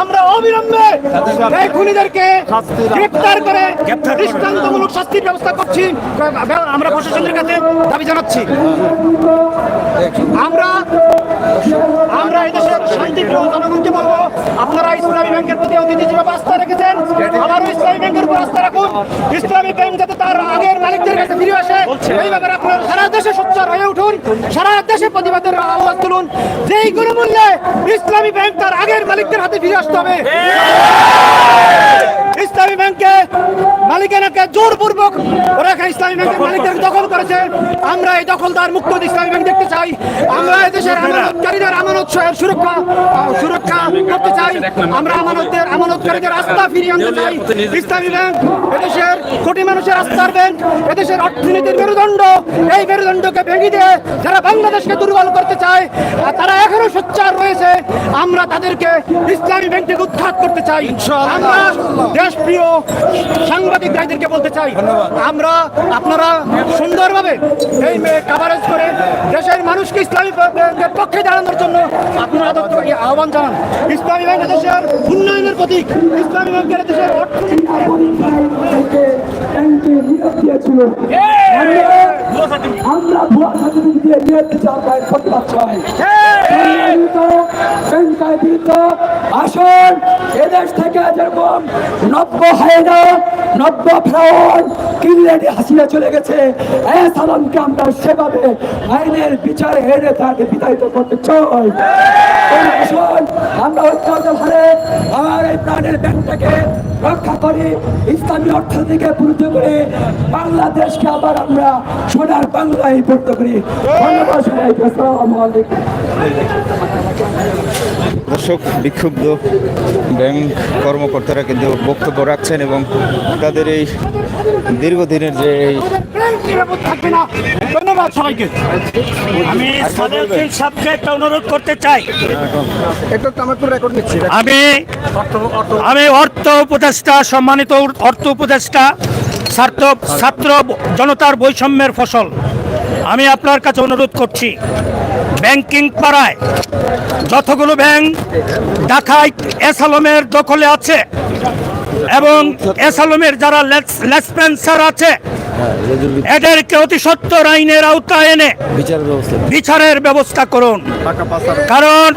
আমরা অবিলম্বে এই খুনিদেরকে গ্রেপ্তার করে দৃষ্টান্তমূলক শাস্তির ব্যবস্থা করছি। আমরা প্রশাসনের কাছে দাবি জানাচ্ছি। আমরা আমরা এই দেশের শান্তিপ্রিয় জনগণকে বলব ইসলামী ব্যাংকের প্রতি অতিথি হিসেবে আস্থা রেখেছেন। আবারও ইসলামী ব্যাংকের উপর আস্থা রাখুন। ইসলামী ব্যাংক যাতে তার আগের মালিকদের কাছে ফিরে আসে, এই ব্যাপারে আপনারা সারা দেশে সোচ্চার হয়ে উঠুন, সারা দেশে প্রতিবাদের আওয়াজ তুলুন। যেই কোনো মূল্যে ইসলামী ব্যাংক তার আগের মালিকদের হাতে ফিরে আসতে হবে। ইসলামী ব্যাংকে মালিকানাকে জোরপূর্বক ওরা ইসলামী ব্যাংকের মালিকদের দখল করেছে। আমরা এই দখলদার মুক্ত ইসলামী ব্যাংক দেখতে চাই। আমরা এই দেশের আমানতকারীদের আমানত সুরক্ষা সুরক্ষা করতে চাই। আমরা আমানতদের আমানতকারীদের আস্থা ফিরিয়ে আনতে চাই। ইসলামী ব্যাংক এদেশের কোটি মানুষের আস্থার ব্যাংক এদেশের অর্থনীতির মেরুদণ্ড এই মেরুদণ্ডকে ভেঙে দিয়ে যারা বাংলাদেশকে দুর্বল করতে চায় আর তারা এখনও সোচ্চার রয়েছে আমরা তাদেরকে ইসলামী ব্যাংক থেকে উৎখাত করতে চাই। আমরা দেশপ্রিয় সাংবাদিক ভাইদেরকে বলতে চাই আমরা আপনারা সুন্দরভাবে এই কাভারেজ করে দেশের মানুষকে ইসলামী ব্যাংকের পক্ষে দাঁড়ানোর জন্য আপনারা আহ্বান জানান। ইসলামী ব্যাংক দেশের উন্নয়নের প্রতীক। ইসলামী ব্যাংকের দেশের আমরা- ভুয়া সার্টিফিকেট দিয়ে নিয়োগ আসুন। এদেশ থেকে যেরকম নব্য হায়না নব্য কিংল্যান্ডে হাসিনা চলে গেছে। সালামকে আমরা সেভাবে আইনের বিচার হেরে তাকে বিতাড়িত করতে চাই। আমরা ঐক্যবদ্ধ ভাবে আমার এই প্রাণের ব্যাংকটাকে রক্ষা করি, ইসলামী অর্থনীতিকে পুরুদ্ধ করে বাংলাদেশকে আবার আমরা সোনার বাংলায় পড়তে করি। ধন্যবাদ সবাইকে, আসসালামু আলাইকুম। দর্শক বিক্ষুব্ধ ব্যাংক কর্মকর্তারা কিন্তু বক্তব্য রাখছেন এবং তাদের এই দীর্ঘদিনের যে এই ধন্যবাদ সবাইকে। আমি সাদেউদ্দিন সাহেবকে একটা অনুরোধ করতে চাই। আমি আমি অর্থ উপদেষ্টা সম্মানিত অর্থ উপদেষ্টা ছাত্র ছাত্র জনতার বৈষম্যের ফসল। আমি আপনার কাছে অনুরোধ করছি। ব্যাংকিং পাড়ায় যতগুলো ব্যাংক ঢাকায় এসালমের দখলে আছে এবং এসালমের যারা লেসপেন্সার আছে এদেরকে অতি সত্তর আইনের আওতায় এনে বিচারের ব্যবস্থা করুন। কারণ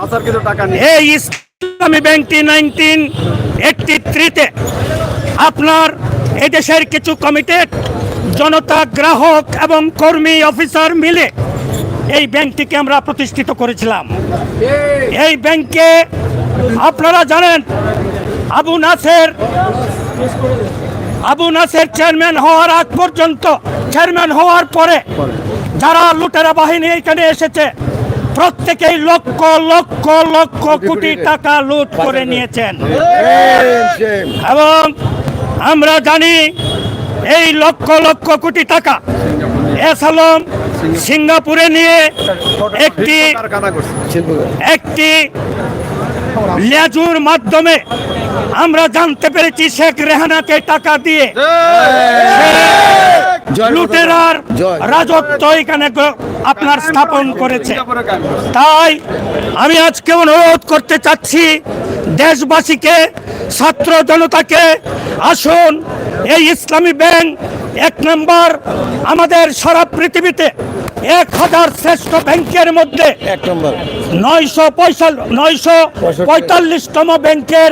এই ইসলামী ব্যাংকটি নাইনটিন এইটটি থ্রিতে আপনার এদেশের কিছু কমিটেড জনতা গ্রাহক এবং কর্মী অফিসার মিলে এই ব্যাংকটিকে আমরা প্রতিষ্ঠিত করেছিলাম। এই ব্যাংকে আপনারা জানেন আবু নাসের আবু নাসের চেয়ারম্যান হওয়ার আগ পর্যন্ত চেয়ারম্যান হওয়ার পরে যারা লুটেরা বাহিনী এখানে এসেছে প্রত্যেকেই লক্ষ লক্ষ লক্ষ কোটি টাকা লুট করে নিয়েছেন। এবং আমরা জানি এই লক্ষ লক্ষ কোটি টাকা এস আলম সিঙ্গাপুরে নিয়ে একটি একটি লেজুর মাধ্যমে আমরা জানতে পেরেছি শেখ রেহানাকে টাকা দিয়ে লুটেরার রাজত্ব এখানে আপনার স্থাপন করেছে। তাই আমি আজকে অনুরোধ করতে চাচ্ছি দেশবাসীকে ছাত্র জনতাকে আসুন এই ইসলামী ব্যাংক এক নম্বর আমাদের সারা পৃথিবীতে এক হাজার শ্রেষ্ঠ ব্যাংকের মধ্যে এক নম্বর। নয়শো পঁয়ষাল নয়শো পঁয়তাল্লিশতম ব্যাংকের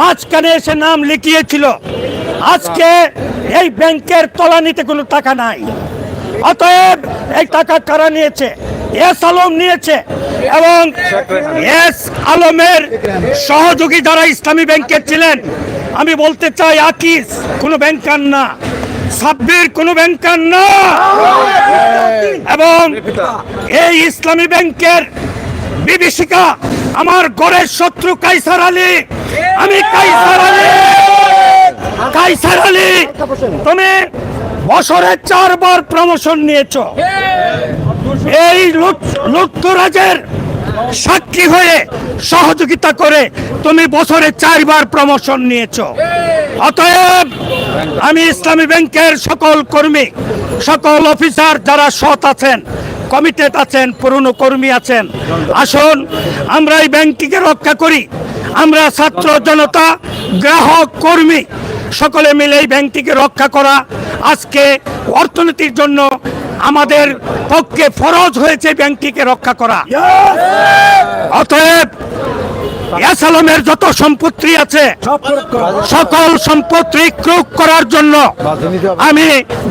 মাঝখানে এসে নাম লিখিয়েছিল। আজকে এই ব্যাংকের তলানিতে কোনো টাকা নাই। অতএব এই টাকা কারা নিয়েছে? এস আলম নিয়েছে এবং এস আলমের সহযোগী যারা ইসলামী ব্যাংকের ছিলেন আমি বলতে চাই আকিস কোনো ব্যাংকার না। সাব্বির কোনো ব্যাংকার না। এবং এই ইসলামী ব্যাংকের বিভীষিকা আমার গড়ের শত্রু কাইসার আলী। আমি কাইসার আলী। কাইসার আলী, তুমি বছরে চারবার প্রমোশন নিয়েছ। এই লুটতরাজের সাক্ষী হয়ে সহযোগিতা করে তুমি বছরে চারবার প্রমোশন নিয়েছ। অতএব আমি ইসলামী ব্যাংকের সকল কর্মী সকল অফিসার যারা সৎ আছেন কমিটেড আছেন পুরনো কর্মী আছেন আসুন আমরা এই ব্যাংকটিকে রক্ষা করি। আমরা ছাত্র জনতা গ্রাহক কর্মী সকলে মিলে এই ব্যাংকটিকে রক্ষা করা। আজকে অর্থনীতির জন্য আমাদের পক্ষে ফরজ হয়েছে ব্যাংকটিকে রক্ষা করা। অতএব ইয়াসালামের যত সম্পত্তি আছে সকল সম্পত্তি ক্রোক করার জন্য আমি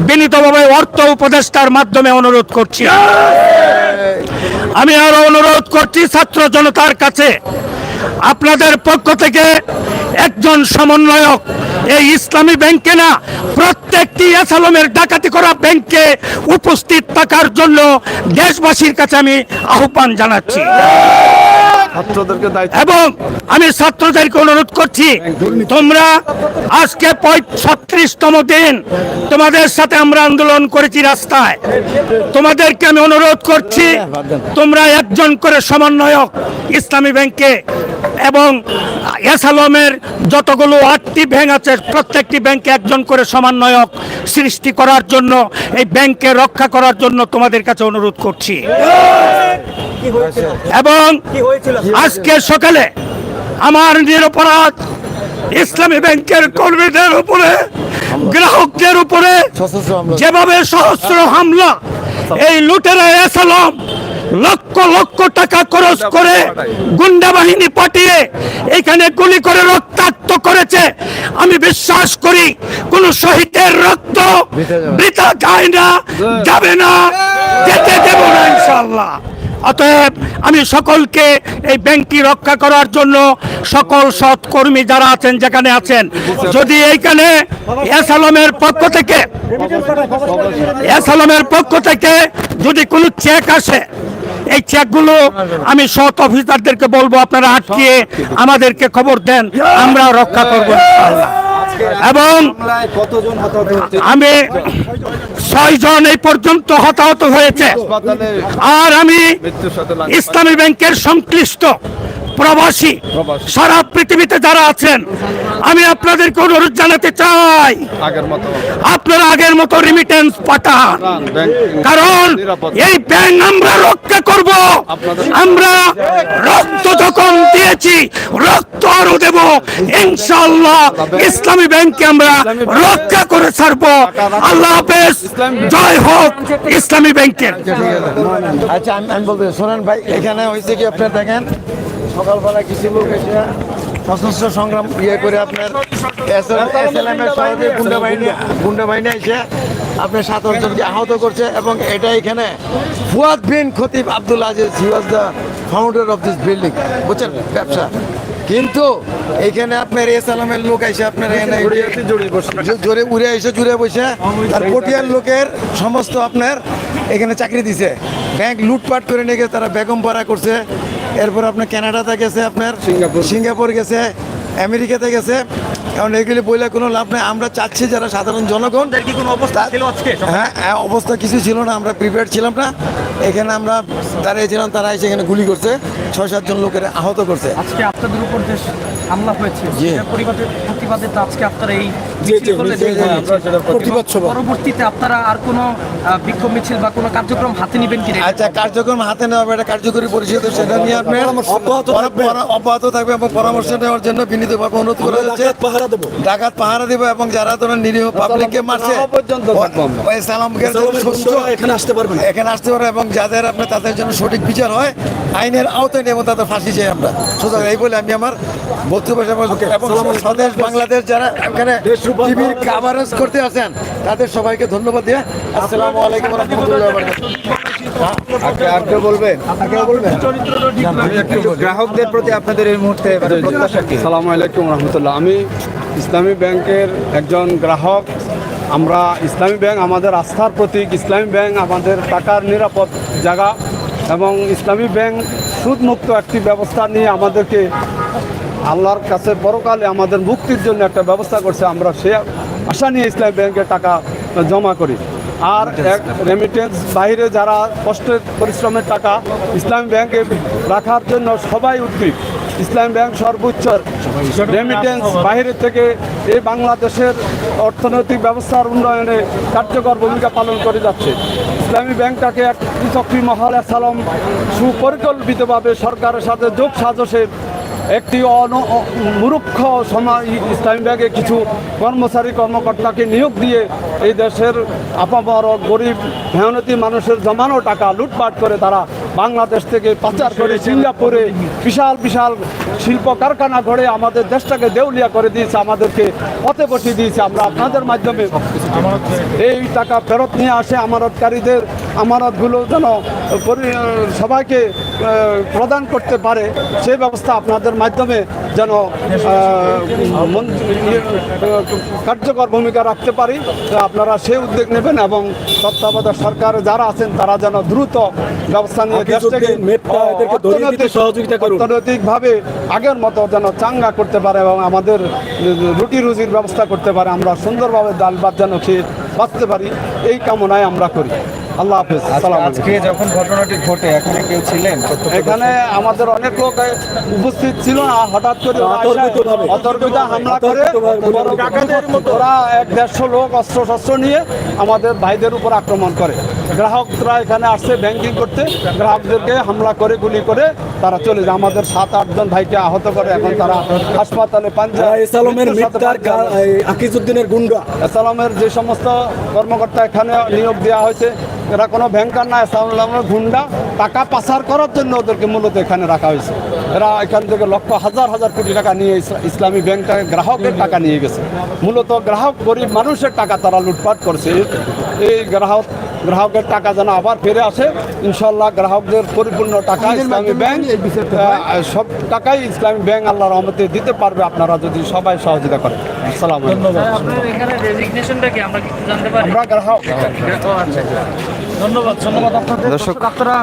বিনীতভাবে অর্থ উপদেষ্টার মাধ্যমে অনুরোধ করছি। আমি আরও অনুরোধ করছি ছাত্র জনতার কাছে আপনাদের পক্ষ থেকে একজন সমন্বয়ক এই ইসলামী ব্যাংকে না প্রত্যেকটি আসালমের ডাকাতি করা ব্যাংকে উপস্থিত থাকার জন্য দেশবাসীর কাছে আমি আহ্বান জানাচ্ছি। এবং আমি ছাত্রদেরকে অনুরোধ করছি, তোমরা আজকে ছত্রিশতম দিন তোমাদের সাথে আমরা আন্দোলন করেছি রাস্তায়। তোমাদেরকে আমি অনুরোধ করছি, তোমরা একজন করে সমন্বয়ক ইসলামী ব্যাংকে এবং এসালমের যতগুলো আটটি ব্যাংক আছে, প্রত্যেকটি ব্যাংকে একজন করে সমন্বয়ক সৃষ্টি করার জন্য, এই ব্যাংকে রক্ষা করার জন্য তোমাদের কাছে অনুরোধ করছি। এবং আজকে সকালে আমার নিরপরাধ ইসলামী ব্যাংকের কর্মীদের উপরে গ্রাহকদের উপরে যেভাবে সহস্র হামলা এই লুটেরা এসালাম লক্ষ লক্ষ টাকা খরচ করে গুন্ডা বাহিনী পাঠিয়ে এখানে গুলি করে রক্তাক্ত করেছে। আমি বিশ্বাস করি কোন শহীদের রক্ত বৃথা যায় না যাবে না যেতে দেব না ইনশাল্লাহ অতএব আমি সকলকে এই ব্যাংকটি রক্ষা করার জন্য সকল সৎ কর্মী যারা আছেন, যেখানে আছেন, যদি এইখানে এসালমের পক্ষ থেকে এসালমের পক্ষ থেকে যদি কোনো চেক আসে, এই চেকগুলো আমি সৎ অফিসারদেরকে বলব, আপনারা আটকিয়ে আমাদেরকে খবর দেন, আমরা রক্ষা করব। এবং আমি ছয়জন এই পর্যন্ত হতাহত হয়েছে। আর আমি ইসলামী ব্যাংকের সংশ্লিষ্ট প্রবাসী সারা পৃথিবীতে যারা আছেন আমি আপনাদেরকে অনুরোধ জানাতে চাই আপনারা আগের মতো রিমিটেন্স পাঠান। কারণ এই ব্যাংক আমরা রক্ষা করব। আমরা রক্ত যখন দিয়েছি রক্ত আরও দেব। ইনশাল্লাহ ইসলামী ব্যাংককে আমরা রক্ষা করে ছাড়বো। আল্লাহ হাফেজ। জয় হোক ইসলামী ব্যাংকের আচ্ছা আমি আমি বলতে শোনেন ভাই এখানে হয়েছে কি আপনার দেখেন? সকালবেলা কিছু লোক এসে সশস্ত্র সংগ্রাম ইয়ে করে আপনার এর গুন্ডা বাহিনী গুন্ডা বাহিনী এসে আপনার সাত জনকে আহত করছে এবং এটা এখানে Fuad bin Khatib Abdul Aziz he was the founder of this building বুঝছেন? ব্যবসা। কিন্তু এখানে আপনার এস আলমের লোক এসে আপনার জোরে উড়ে এসে জুড়ে বসে। আর পটিয়ার লোকের সমস্ত আপনার এখানে চাকরি দিছে। ব্যাংক লুটপাট করে নিয়ে গেছে তারা বেগম পাড়া করছে। এরপর আপনার ক্যানাডাতে গেছে আপনার সিঙ্গাপুর। সিঙ্গাপুর গেছে আমেরিকাতে গেছে। কারণ এগুলি বইলে কোনো লাভ নেই। আমরা চাচ্ছি যারা সাধারণ জনগণ হ্যাঁ হ্যাঁ, অবস্থা কিছু ছিল না। আমরা প্রিপেয়ার ছিলাম না। এখানে আমরা দাঁড়িয়েছিলাম তারা এসে এখানে গুলি করছে ছয় সাতজন লোকের আহত করছে। আজকে আপনাদের উপর যে হামলা হয়েছে। প্রতিবাদে তো আজকে আপনারা এই পরবর্তীতে আপনারা আর কোনো বিক্ষোভ মিছিল বা কোনো কার্যক্রম হাতে নেবেন কি আচ্ছা কার্যক্রম হাতে নেওয়া হবে, একটা কার্যকরী পরিষদ সেটা নিয়ে আপনার অব্যাহত থাকবে। এবং পরামর্শ নেওয়ার জন্য বিনীতভাবে অনুরোধ করা হচ্ছে। পাহারা দেবো। ডাকাত পাহারা দেবো এবং যারা ধরেন নিরীহ পাবলিককে মারছে ওই সালামকে এখানে আসতে পারবে এখানে আসতে পারবে এবং যাদের আপনার তাদের জন্য সঠিক বিচার হয় আইনের আওতায় নেব তাদের ফাঁসি চাই আমরা। সুতরাং এই বলে আমি আমার বক্তব্য। এবং স্বদেশ বাংলাদেশ যারা এখানে টিভির কাভারেজ করতে আছেন তাদের সবাইকে ধন্যবাদ দিয়ে আসসালামু আলাইকুম রহমতুল্লাহ আপনি বলবেন? গ্রাহকদের প্রতি আপনাদের এই মুহূর্তে মানে সালামু আলাইকুম রহমতুল্লাহ। আমি ইসলামী ব্যাংকের একজন গ্রাহক। আমরা ইসলামী ব্যাংক আমাদের আস্থার প্রতীক, ইসলামী ব্যাংক আমাদের টাকার নিরাপদ জায়গা এবং ইসলামী ব্যাংক সুদমুক্ত একটি ব্যবস্থা নিয়ে আমাদেরকে আল্লাহর কাছে পরকালে আমাদের মুক্তির জন্য একটা ব্যবস্থা করছে। আমরা সে আশা নিয়ে ইসলামী ব্যাংকে টাকা জমা করি। আর এক রেমিটেন্স বাইরে যারা কষ্টের, পরিশ্রমের টাকা ইসলামী ব্যাংকে রাখার জন্য সবাই উদ্গ্রীব ইসলাম ব্যাংক সর্বোচ্চ রেমিটেন্স বাইরে থেকে এই বাংলাদেশের অর্থনৈতিক ব্যবস্থার উন্নয়নে কার্যকর ভূমিকা পালন করে যাচ্ছে। ইসলামী ব্যাংকটাকে এক চক্রী মহল সালাম সুপরিকল্পিতভাবে সরকারের সাথে যোগ সাজসে একটি মূর্খ সমাজ ইসলামী ব্যাংকে কিছু কর্মচারী কর্মকর্তাকে নিয়োগ দিয়ে এই দেশের আপামর গরিব, মেহনতি মানুষের জমানো টাকা লুটপাট করে তারা বাংলাদেশ থেকে পাচার করে সিঙ্গাপুরে বিশাল বিশাল শিল্প কারখানা গড়ে আমাদের দেশটাকে দেউলিয়া করে দিয়েছে, আমাদেরকে পথে বসিয়ে দিয়েছে। আমরা আপনাদের মাধ্যমে এই টাকা ফেরত নিয়ে আসে আমানতকারীদের, আমানতগুলো যেন সবাইকে প্রদান করতে পারে সেই ব্যবস্থা আপনাদের মাধ্যমে যেন ইয়ে, কার্যকর ভূমিকা রাখতে পারি। আপনারা সেই উদ্যোগ নেবেন এবং তত্ত্বাবধায়ক সরকারে যারা আছেন তারা যেন দ্রুত ব্যবস্থা নিয়ে অর্থনৈতিকভাবে আগের মতো যেন চাঙ্গা করতে পারে এবং আমাদের রুটি রুজির ব্যবস্থা করতে পারে আমরা সুন্দরভাবে ডাল ভাত যেন খেয়ে বাঁচতে পারি এই কামনায় আমরা করি। আল্লাহ হাফেজ আসসালামু আজকে যখন ঘটনাটি ঘটে এখানে কেউ ছিলেন? এখানে আমাদের অনেক লোক উপস্থিত ছিল না হঠাৎ করে অতর্কিত হামলা করে। ওরা এক দেড়শো লোক অস্ত্র শস্ত্র নিয়ে আমাদের ভাইদের উপর আক্রমণ করে। গ্রাহকরা এখানে আসছে ব্যাংকিং করতে। গ্রাহকদেরকে হামলা করে গুলি করে তারা চলে যায়। আমাদের সাত আটজন ভাইকে আহত করে এখন তারা হাসপাতালে পাঞ্জাব। আকিজুদ্দিনের গুন্ডা। এসালামের যে সমস্ত কর্মকর্তা এখানে নিয়োগ দেওয়া হয়েছে এরা কোনো ব্যাংকার না এসালামের গুন্ডা। টাকা পাচার করার জন্য ওদেরকে মূলত এখানে রাখা হয়েছে। এরা এখান থেকে লক্ষ হাজার হাজার কোটি টাকা নিয়ে ইসলা- ইসলামী ব্যাংকটাকে গ্রাহকের টাকা নিয়ে গেছে। মূলত গ্রাহক, গরিব মানুষের টাকা তারা লুটপাট করছে। এই গ্রাহক গ্রাহকের টাকা যেন আবার ফিরে আসে ইনশাল্লাহ গ্রাহকদের পরিপূর্ণ টাকা ইসলামী ব্যাংক সব টাকাই ইসলামী ব্যাংক আল্লাহ রহমতে দিতে পারবে আপনারা যদি সবাই সহযোগিতা করেন। আসসালাম ধন্যবাদ। আপনার এখানে রেজিগনেশনটা কি? আমরা কি একটু জানতে পারি? আমরা গ্রাহক। আচ্ছা ধন্যবাদ ধন্যবাদ দর্শক দর্শক আপনারা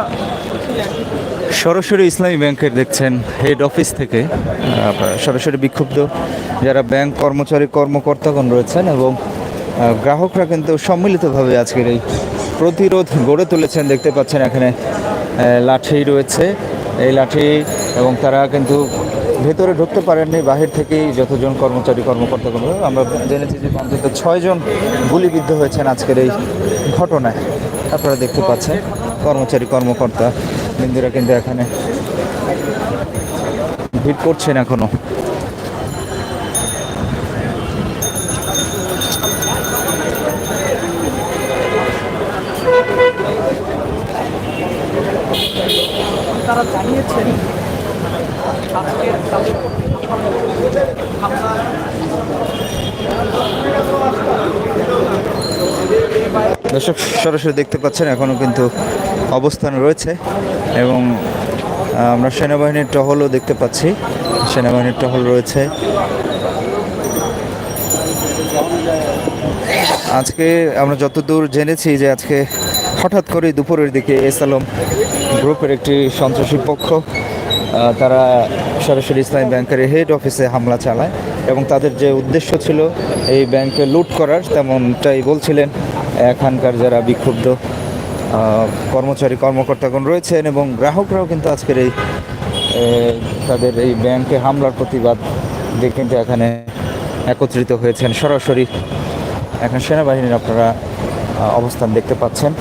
সরাসরি ইসলামী ব্যাংকের দেখছেন হেড অফিস থেকে সরাসরি বিক্ষুব্ধ যারা ব্যাংক কর্মচারী কর্মকর্তাগণ রয়েছেন এবং গ্রাহকরা কিন্তু সম্মিলিতভাবে আজকের এই প্রতিরোধ গড়ে তুলেছেন দেখতে পাচ্ছেন এখানে লাঠি রয়েছে। এই লাঠি এবং তারা কিন্তু ভেতরে ঢুকতে পারেননি বাহির থেকেই যতজন কর্মচারী কর্মকর্তাগণ রয়েছে, আমরা জেনেছি যে অন্তত ছয়জন গুলিবিদ্ধ হয়েছেন আজকের এই ঘটনায়। আপনারা দেখতে পাচ্ছেন কর্মচারী কর্মকর্তা বিন্দুরা কিন্তু এখানে ভিড় করছেন এখনও। দর্শক সরাসরি দেখতে পাচ্ছেন এখনও কিন্তু অবস্থান রয়েছে এবং আমরা সেনাবাহিনীর টহলও দেখতে পাচ্ছি। সেনাবাহিনীর টহল রয়েছে। আজকে আমরা যতদূর জেনেছি যে আজকে হঠাৎ করে দুপুরের দিকে এস আলম গ্রুপের একটি সন্ত্রাসী পক্ষ তারা সরাসরি ইসলামী ব্যাংকের হেড অফিসে হামলা চালায় এবং তাদের যে উদ্দেশ্য ছিল এই ব্যাংকে লুট করার, তেমনটাই বলছিলেন। এখানকার যারা বিক্ষুব্ধ কর্মচারী, কর্মকর্তাগণ রয়েছেন এবং গ্রাহকরাও কিন্তু আজকের এই তাদের এই ব্যাংকে হামলার প্রতিবাদ দিয়ে কিন্তু এখানে একত্রিত হয়েছেন। সরাসরি এখন সেনাবাহিনীর আপনারা অবস্থান দেখতে পাচ্ছেন।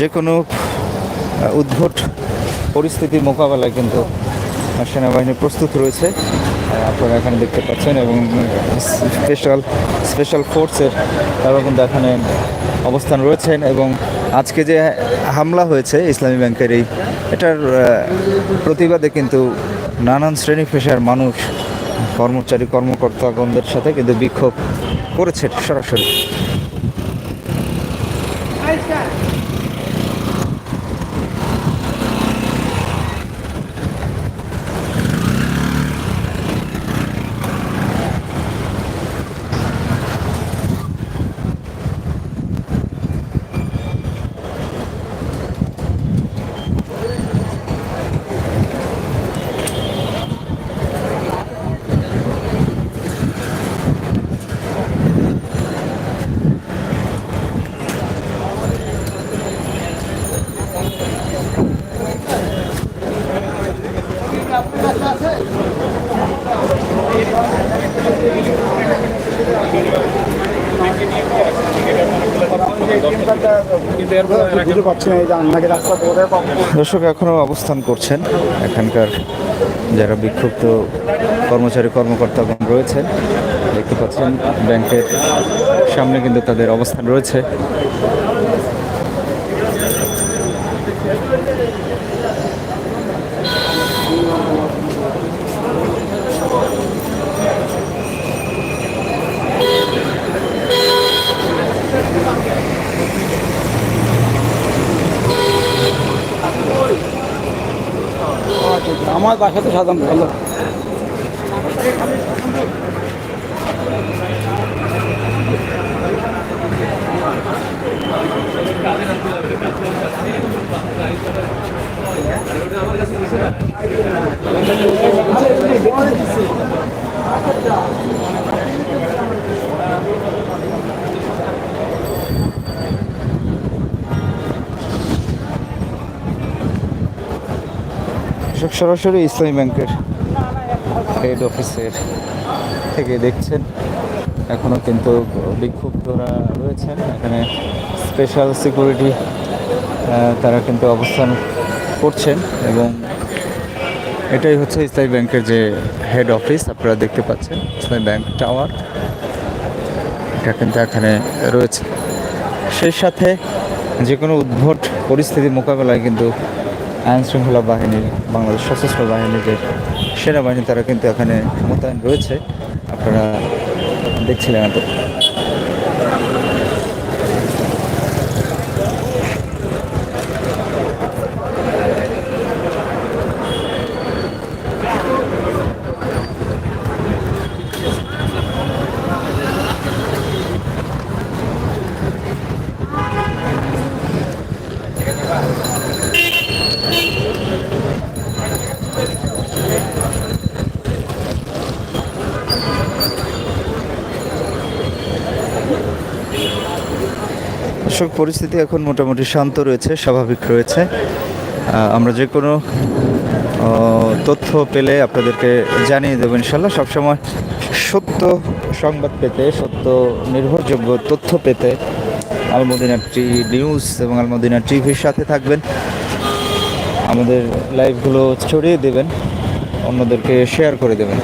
যে কোনো উদ্ভট পরিস্থিতি মোকাবেলায় কিন্তু সেনাবাহিনী প্রস্তুত রয়েছে। আপনারা এখানে দেখতে পাচ্ছেন এবং স্পেশাল স্পেশাল ফোর্সের তারা কিন্তু এখানে অবস্থান রয়েছেন এবং আজকে যে হামলা হয়েছে ইসলামী ব্যাংকের এই, এটার প্রতিবাদে কিন্তু নানান শ্রেণি পেশার মানুষ, কর্মচারী, কর্মকর্তাগণদের সাথে কিন্তু বিক্ষোভ করেছে সরাসরি। দর্শক এখনও অবস্থান করছেন। এখানকার যারা বিক্ষুব্ধ কর্মচারী কর্মকর্তাগণ রয়েছেন দেখতে পাচ্ছেন ব্যাংকের সামনে কিন্তু তাদের অবস্থান রয়েছে। আমার বাসাতে সাধারণ ভালো। দর্শক সরাসরি ইসলামী ব্যাংকের হেড অফিসের থেকে দেখছেন। এখনও কিন্তু বিক্ষুব্ধরা রয়েছেন। এখানে স্পেশাল সিকিউরিটি তারা কিন্তু অবস্থান করছেন এবং এটাই হচ্ছে ইসলামী ব্যাংকের যে হেড অফিস আপনারা দেখতে পাচ্ছেন। ইসলামী ব্যাংক টাওয়ার এটা কিন্তু এখানে রয়েছে। সেই সাথে যে কোনো উদ্ভট পরিস্থিতি মোকাবেলায় কিন্তু আইন শৃঙ্খলা বাহিনী বাংলাদেশ সশস্ত্র বাহিনীর যে সেনাবাহিনী, তারা কিন্তু এখানে মোতায়েন রয়েছে। আপনারা দেখছিলেন দর্শক, পরিস্থিতি এখন মোটামুটি শান্ত রয়েছে, স্বাভাবিক রয়েছে। আমরা যে কোনো তথ্য পেলে আপনাদেরকে জানিয়ে দেবো ইনশাল্লাহ। সবসময় সত্য সংবাদ পেতে, সত্য নির্ভরযোগ্য তথ্য পেতে আলমদিনা টি নিউজ এবং আলমদিনা টিভির সাথে থাকবেন। আমাদের লাইভগুলো ছড়িয়ে দেবেন, অন্যদেরকে শেয়ার করে দেবেন।